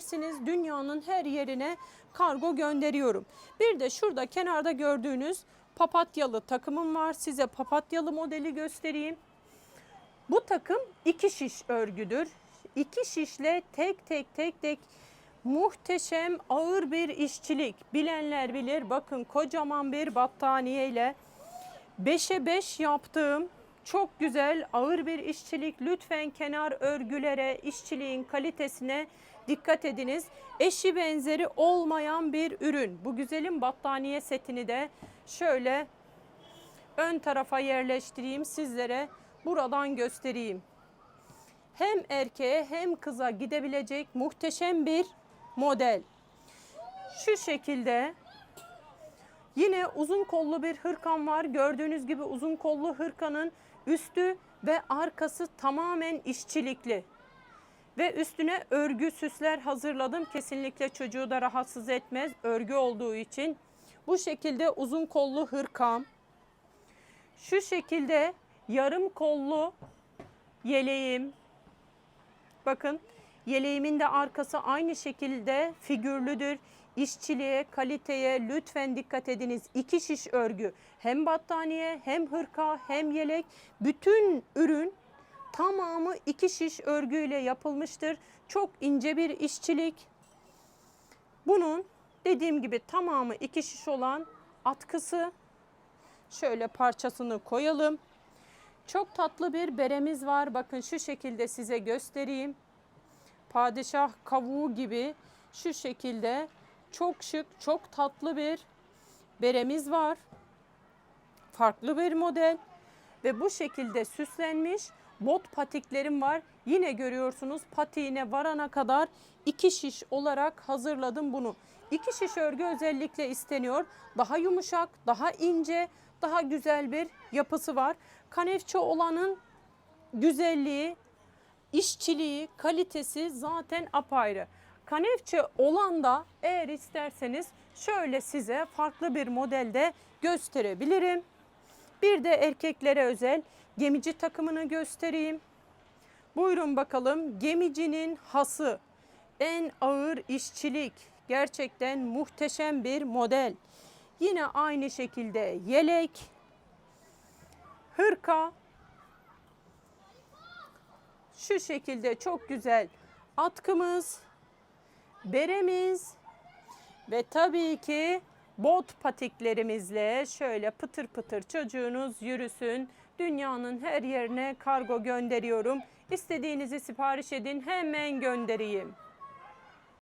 isterseniz dünyanın her yerine kargo gönderiyorum. Bir de şurada kenarda gördüğünüz papatyalı takımım var. Size papatyalı modeli göstereyim. Bu takım iki şiş örgüdür. İki şişle tek tek tek tek muhteşem ağır bir işçilik. Bilenler bilir bakın kocaman bir battaniye ile 5'e 5 yaptığım çok güzel ağır bir işçilik. Lütfen kenar örgülere, işçiliğin kalitesine dikkat ediniz. Eşi benzeri olmayan bir ürün. Bu güzelim battaniye setini de şöyle ön tarafa yerleştireyim sizlere buradan göstereyim. Hem erkeğe hem kıza gidebilecek muhteşem bir model. Şu şekilde Yine uzun kollu bir hırkam var. Gördüğünüz gibi uzun kollu hırkanın üstü ve arkası tamamen işçilikli. Ve üstüne örgü süsler hazırladım. Kesinlikle çocuğu da rahatsız etmez örgü olduğu için. Bu şekilde uzun kollu hırkam. Şu şekilde yarım kollu yeleğim. Bakın yeleğimin de arkası aynı şekilde figürlüdür. İşçiliğe, kaliteye lütfen dikkat ediniz. İki şiş örgü hem battaniye hem hırka hem yelek bütün ürün tamamı iki şiş örgüyle yapılmıştır. Çok ince bir işçilik. Bunun dediğim gibi tamamı iki şiş olan atkısı şöyle parçasını koyalım. Çok tatlı bir beremiz var. Bakın şu şekilde size göstereyim. Padişah kavuğu gibi şu şekilde çok şık, çok tatlı bir beremiz var. Farklı bir model ve bu şekilde süslenmiş bot patiklerim var. Yine görüyorsunuz patiğine varana kadar iki şiş olarak hazırladım bunu. İki şiş örgü özellikle isteniyor. Daha yumuşak, daha ince, daha güzel bir yapısı var. Kanefçe olanın güzelliği, işçiliği, kalitesi zaten apayrı. Kanefçe olan da eğer isterseniz şöyle size farklı bir modelde gösterebilirim. Bir de erkeklere özel gemici takımını göstereyim. Buyurun bakalım gemicinin hası en ağır işçilik gerçekten muhteşem bir model. Yine aynı şekilde yelek, hırka şu şekilde çok güzel atkımız, beremiz ve tabii ki bot patiklerimizle şöyle pıtır pıtır çocuğunuz yürüsün. Dünyanın her yerine kargo gönderiyorum. İstediğinizi sipariş edin hemen göndereyim.